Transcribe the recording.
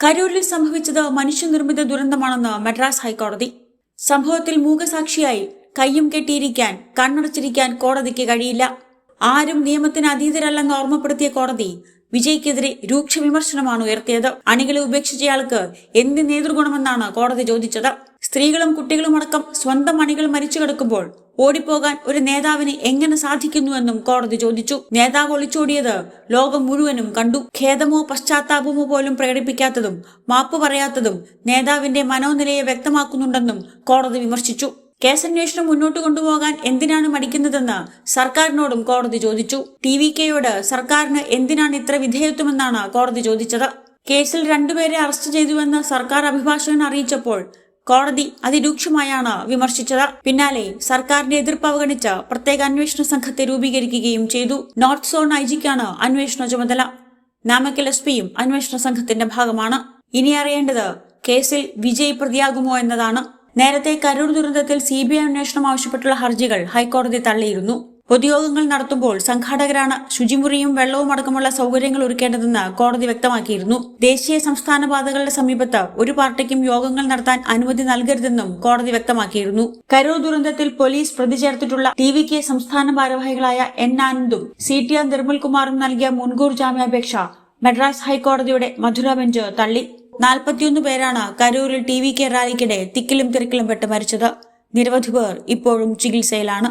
കരൂരിൽ സംഭവിച്ചത് മനുഷ്യനിർമ്മിത ദുരന്തമാണെന്ന് മദ്രാസ് ഹൈക്കോടതി. സംഭവത്തിൽ മൂകസാക്ഷിയായി കയ്യും കെട്ടിയിരിക്കാൻ കണ്ണടച്ചിരിക്കാൻ കോടതിക്ക് കഴിയില്ല. ആരും നിയമത്തിന് അതീതരല്ലെന്ന് ഓർമ്മപ്പെടുത്തിയ കോടതി വിജയ്ക്കെതിരെ രൂക്ഷ വിമർശനമാണ് ഉയർത്തിയത്. അണികളെ ഉപേക്ഷിച്ചയാൾക്ക് എന്ത് നേതൃഗുണമെന്നാണ് കോടതി ചോദിച്ചത്. സ്ത്രീകളും കുട്ടികളും അടക്കം സ്വന്തം മണികൾ മരിച്ചു കിടക്കുമ്പോൾ ഓടിപ്പോകാൻ ഒരു നേതാവിന് എങ്ങനെ സാധിക്കുന്നുവെന്നും കോടതി ചോദിച്ചു. നേതാവ് ഒളിച്ചോടിയത് ലോകം മുഴുവനും കണ്ടു. ഖേദമോ പശ്ചാത്താപമോ പോലും പ്രകടിപ്പിക്കാത്തതും മാപ്പ് പറയാത്തതും നേതാവിന്റെ മനോനിലയെ വ്യക്തമാക്കുന്നുണ്ടെന്നും കോടതി വിമർശിച്ചു. കേസന്വേഷണം മുന്നോട്ട് കൊണ്ടുപോകാൻ എന്തിനാണ് മടിക്കുന്നതെന്ന് സർക്കാരിനോടും കോടതി ചോദിച്ചു. ടി വി കെയോട് സർക്കാരിന് എന്തിനാണ് ഇത്ര വിധേയത്വമെന്നാണ് കോടതി ചോദിച്ചത്. കേസിൽ രണ്ടുപേരെ അറസ്റ്റ് ചെയ്തുവെന്ന് സർക്കാർ അഭിഭാഷകൻ അറിയിച്ചപ്പോൾ കോടതി അതിരൂക്ഷമായാണ് വിമർശിച്ചത്. പിന്നാലെ സർക്കാരിന്റെ എതിർപ്പ് അവഗണിച്ച് പ്രത്യേക അന്വേഷണ സംഘത്തെ രൂപീകരിക്കുകയും ചെയ്തു. നോർത്ത് സോൺ ഐ ജിക്കാണ് അന്വേഷണ ചുമതല. നാമക്കൽ എസ് പിയും അന്വേഷണ സംഘത്തിന്റെ ഭാഗമാണ്. ഇനി അറിയേണ്ടത് കേസിൽ വിജയ് പ്രതിയാകുമോ എന്നതാണ്. നേരത്തെ കരൂർ ദുരന്തത്തിൽ സി ബി ഐ അന്വേഷണം ആവശ്യപ്പെട്ടുള്ള ഹർജികൾ ഹൈക്കോടതി തള്ളിയിരുന്നു. പൊതുയോഗങ്ങൾ നടത്തുമ്പോൾ സംഘാടകരാണ് ശുചിമുറിയും വെള്ളവും അടക്കമുള്ള സൗകര്യങ്ങൾ ഒരുക്കേണ്ടതെന്ന് കോടതി വ്യക്തമാക്കിയിരുന്നു. ദേശീയ സംസ്ഥാന പാതകളുടെ സമീപത്ത് ഒരു പാർട്ടിക്കും യോഗങ്ങൾ നടത്താൻ അനുമതി നൽകരുതെന്നും കോടതി വ്യക്തമാക്കിയിരുന്നു. കരൂർ ദുരന്തത്തിൽ പോലീസ് പ്രതി ചേർത്തിട്ടുള്ള ടി വി കെ സംസ്ഥാന ഭാരവാഹികളായ എൻ ആനന്ദും സി ടി ആർ നിർമ്മൽകുമാറും നൽകിയ മുൻകൂർ ജാമ്യാപേക്ഷ മദ്രാസ് ഹൈക്കോടതിയുടെ മധുര ബെഞ്ച് തള്ളി. നാൽപ്പത്തിയൊന്ന് പേരാണ് കരൂരിൽ ടി വി കെ റാലിക്കിടെ തിക്കിലും തിരക്കിലും പെട്ട് മരിച്ചത്. നിരവധി പേർ ഇപ്പോഴും ചികിത്സയിലാണ്.